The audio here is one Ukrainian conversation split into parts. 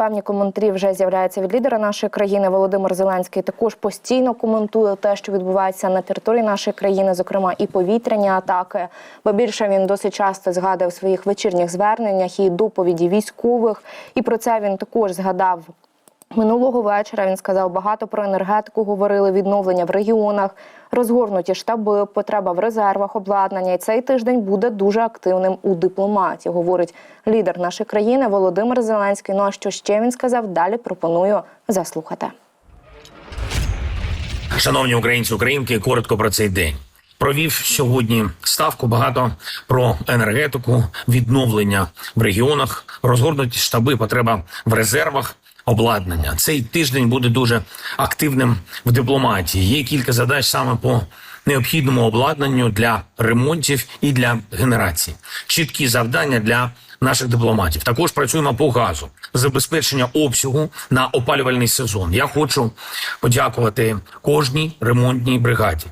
Певні коментарі вже з'являються від лідера нашої країни. Володимир Зеленський також постійно коментує те, що відбувається на території нашої країни, зокрема і повітряні атаки. Бо більше він досить часто згадує в своїх вечірніх зверненнях і доповіді військових. І про це він також згадав Минулого вечора він сказав багато про енергетику. Говорили відновлення в регіонах, розгорнуті штаби, потреба в резервах, обладнання. І цей тиждень буде дуже активним у дипломаті. Говорить лідер нашої країни Володимир Зеленський. Ну а що ще він сказав? Далі пропоную заслухати. Шановні українці, українки, коротко про цей день. Провів сьогодні ставку багато про енергетику, відновлення в регіонах, розгорнуті штаби, потреба в резервах, обладнання. Цей тиждень буде дуже активним в дипломатії. Є кілька задач саме по необхідному обладнанню для ремонтів і для генерації. Чіткі завдання для наших дипломатів. Також працюємо по газу, забезпечення обсягу на опалювальний сезон. Я хочу подякувати кожній ремонтній бригаді.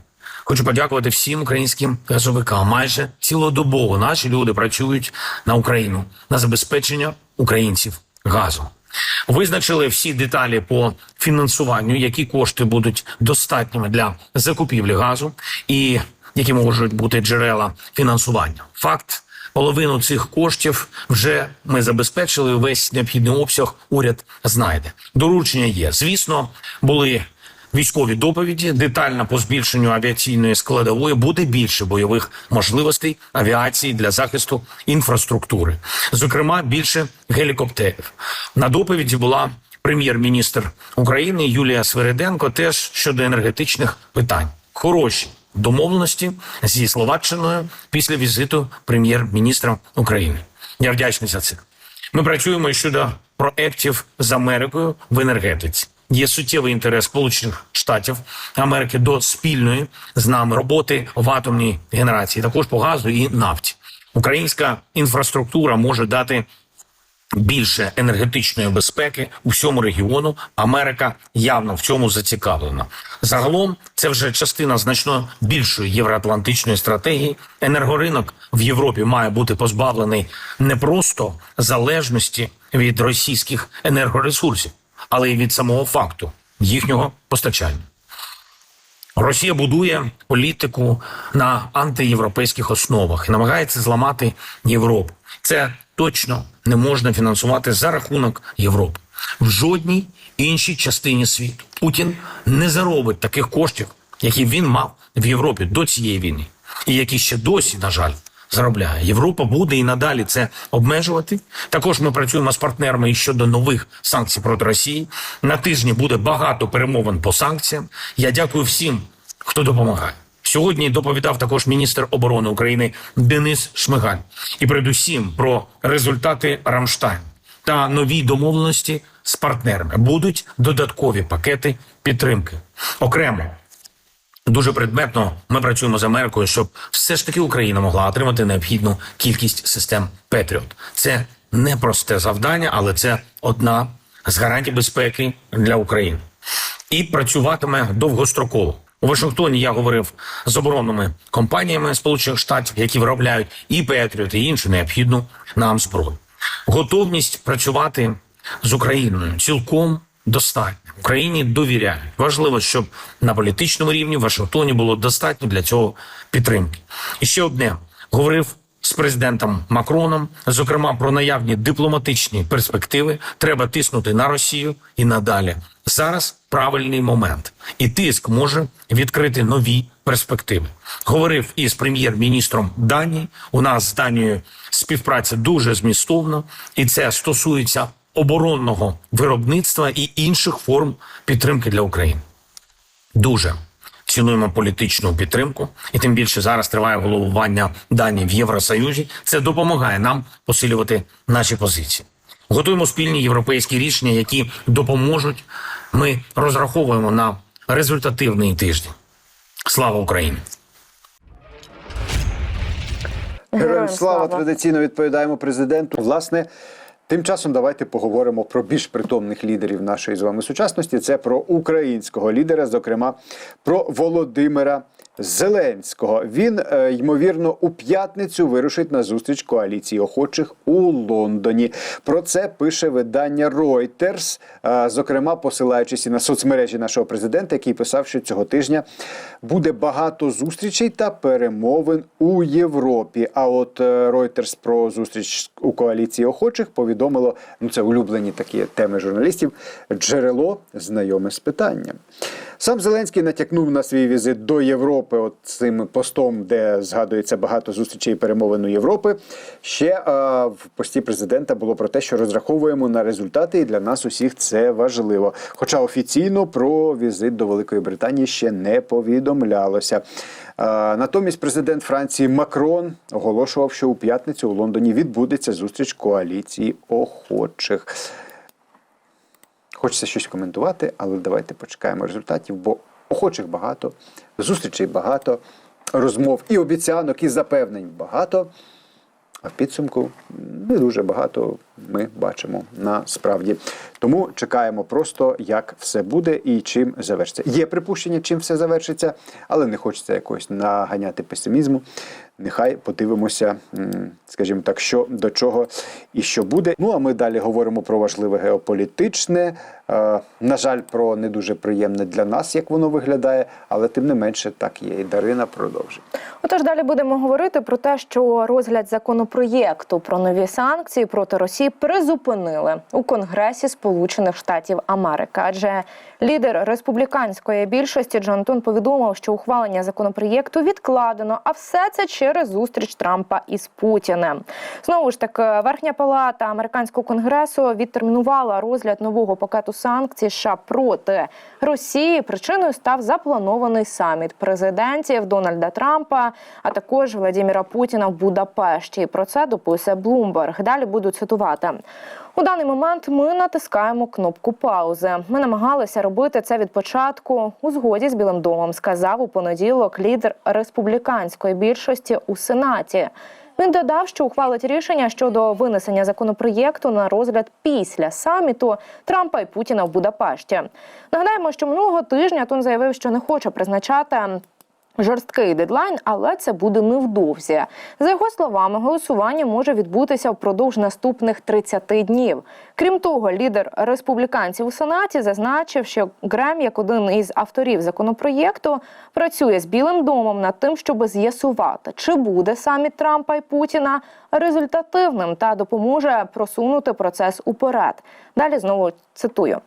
Хочу подякувати всім українським газовикам. Майже цілодобово наші люди працюють на Україну на забезпечення українців газом. Визначили всі деталі по фінансуванню, які кошти будуть достатніми для закупівлі газу, і які можуть бути джерела фінансування. Факт. Половину цих коштів вже ми забезпечили. Весь необхідний обсяг уряд знайде. Доручення є. Звісно, були військові доповіді. Детально по збільшенню авіаційної складової буде більше бойових можливостей авіації для захисту інфраструктури. Зокрема, більше гелікоптерів. На доповіді була прем'єр-міністр України Юлія Свериденко. Теж щодо енергетичних питань. Хороші домовленості зі Словаччиною після візиту прем'єр-міністра України. Я вдячний за це. Ми працюємо щодо проєктів з Америкою в енергетиці. Є суттєвий інтерес Сполучених Штатів Америки до спільної з нами роботи в атомній генерації, також по газу і нафті. Українська інфраструктура може дати більше енергетичної безпеки у всьому регіону. Америка явно в цьому зацікавлена. Загалом це вже частина значно більшої євроатлантичної стратегії. Енергоринок в Європі має бути позбавлений не просто залежності від російських енергоресурсів, але й від самого факту їхнього постачання. Росія будує політику на антиєвропейських основах і намагається зламати Європу. Це точно не можна фінансувати за рахунок Європи в жодній іншій частині світу. Путін не заробить таких коштів, які він мав в Європі до цієї війни, і які ще досі, на жаль, заробляє. Європа буде і надалі це обмежувати. Також ми працюємо з партнерами щодо нових санкцій проти Росії. На тижні буде багато перемовин по санкціям. Я дякую всім, хто допомагає. Сьогодні доповідав також міністр оборони України Денис Шмигаль. І передусім про результати Рамштайн та нові домовленості з партнерами. Будуть додаткові пакети підтримки. Окремо Дуже предметно ми працюємо з Америкою, щоб все ж таки Україна могла отримати необхідну кількість систем Петріот. Це непросте завдання, але це одна з гарантій безпеки для України. І працюватиме довгостроково. У Вашингтоні я говорив з оборонними компаніями Сполучених Штатів, які виробляють і Петріот, і іншу необхідну нам зброю. Готовність працювати з Україною цілком достатньо. Україні довіряють. Важливо, щоб на політичному рівні в Вашингтоні було достатньо для цього підтримки. І ще одне говорив з президентом Макроном, зокрема про наявні дипломатичні перспективи. Треба тиснути на Росію і надалі. Зараз правильний момент, і тиск може відкрити нові перспективи. Говорив із прем'єр-міністром Данії. У нас з Данією співпраця дуже змістовна, і це стосується оборонного виробництва і інших форм підтримки для України. Дуже цінуємо політичну підтримку, і тим більше зараз триває головування Данії в Євросоюзі. Це допомагає нам посилювати наші позиції. Готуємо спільні європейські рішення, які допоможуть. Ми розраховуємо на результативний тиждень. Слава Україні! Героям слава традиційно відповідаємо президенту. Власне, тим часом давайте поговоримо про більш притомних лідерів нашої з вами сучасності. Це про українського лідера, зокрема про Володимира Зеленського. Він е, ймовірно у п'ятницю вирушить на зустріч коаліції охочих у Лондоні. Про це пише видання Reuters, е, зокрема посилаючись на соцмережі нашого президента, який писав, що цього тижня буде багато зустрічей та перемовин у Європі. А от е, Reuters про зустріч у коаліції охочих повідомило ну це улюблені такі теми журналістів. Джерело знайоме з питанням. Сам Зеленський натякнув на свій візит до Європи, от цим постом, де згадується багато зустрічей перемовин у Європи. Ще е, в пості президента було про те, що розраховуємо на результати, і для нас усіх це важливо. Хоча офіційно про візит до Великої Британії ще не повідомлялося. Е, натомість президент Франції Макрон оголошував, що у п'ятницю у Лондоні відбудеться зустріч коаліції охочих. Хочеться щось коментувати, але давайте почекаємо результатів, бо охочих багато, зустрічей багато, розмов і обіцянок, і запевнень багато. А в підсумку не дуже багато ми бачимо насправді. Тому чекаємо просто, як все буде і чим завершиться. Є припущення, чим все завершиться, але не хочеться якось наганяти песимізму. Нехай подивимося, скажімо так, що до чого і що буде. Ну а ми далі говоримо про важливе геополітичне. Е, на жаль, про не дуже приємне для нас, як воно виглядає, але тим не менше так є. І Дарина продовжить. Отож, далі будемо говорити про те, що розгляд законопроєкту про нові санкції проти Росії призупинили у Конгресі Сполучених Штатів Америки. Адже лідер республіканської більшості Джон Тон повідомив, що ухвалення законопроєкту відкладено, а все це через зустріч Трампа із Путіним. Знову ж таки, верхня палата американського конгресу відтермінувала розгляд нового пакету санкцій США проти Росії. Причиною став запланований саміт президентів Дональда Трампа, а також Владимира Путіна в Будапешті. Про це дописує Блумберг. Далі буду цитувати. У даний момент ми натискаємо кнопку паузи. Ми намагалися робити це від початку у згоді з Білим домом. Сказав у понеділок лідер республіканської більшості у сенаті. Він додав, що ухвалить рішення щодо винесення законопроєкту на розгляд після саміту Трампа і Путіна в Будапешті. Нагадаємо, що минулого тижня Тон заявив, що не хоче призначати. Жорсткий дедлайн, але це буде невдовзі. За його словами, голосування може відбутися впродовж наступних 30 днів. Крім того, лідер республіканців у сенаті зазначив, що Грем, як один із авторів законопроєкту, працює з Білим домом над тим, щоб з'ясувати, чи буде саміт Трампа і Путіна результативним та допоможе просунути процес уперед. Далі знову цитую: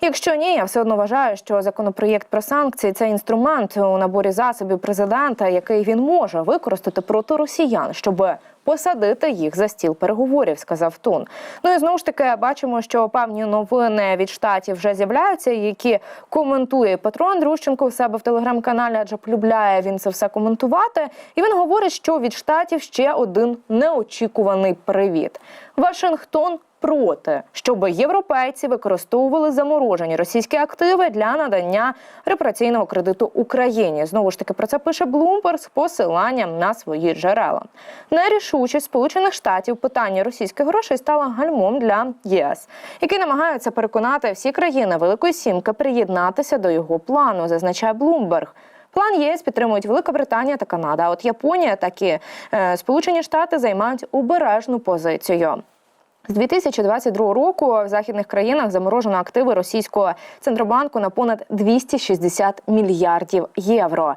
якщо ні, я все одно вважаю, що законопроєкт про санкції це інструмент у наборі засобів президента, який він може використати проти росіян, щоб посадити їх за стіл переговорів, сказав Тун. Ну і знову ж таки бачимо, що певні новини від штатів вже з'являються, які коментує Петро Андрющенко у себе в телеграм-каналі, адже полюбляє він це все коментувати. І він говорить, що від штатів ще один неочікуваний привіт. Вашингтон проти, щоб європейці використовували заморожені російські активи для надання репараційного кредиту Україні. Знову ж таки про це пише Блумберг з посиланням на свої джерела. Нерішучість Сполучених Штатів питання російських грошей стала гальмом для ЄС, які намагаються переконати всі країни Великої Сімки приєднатися до його плану, зазначає Блумберг. План ЄС підтримують Велика Британія та Канада. А от Японія так і е, Сполучені Штати займають обережну позицію. З 2022 року в західних країнах заморожено активи російського центробанку на понад 260 мільярдів євро.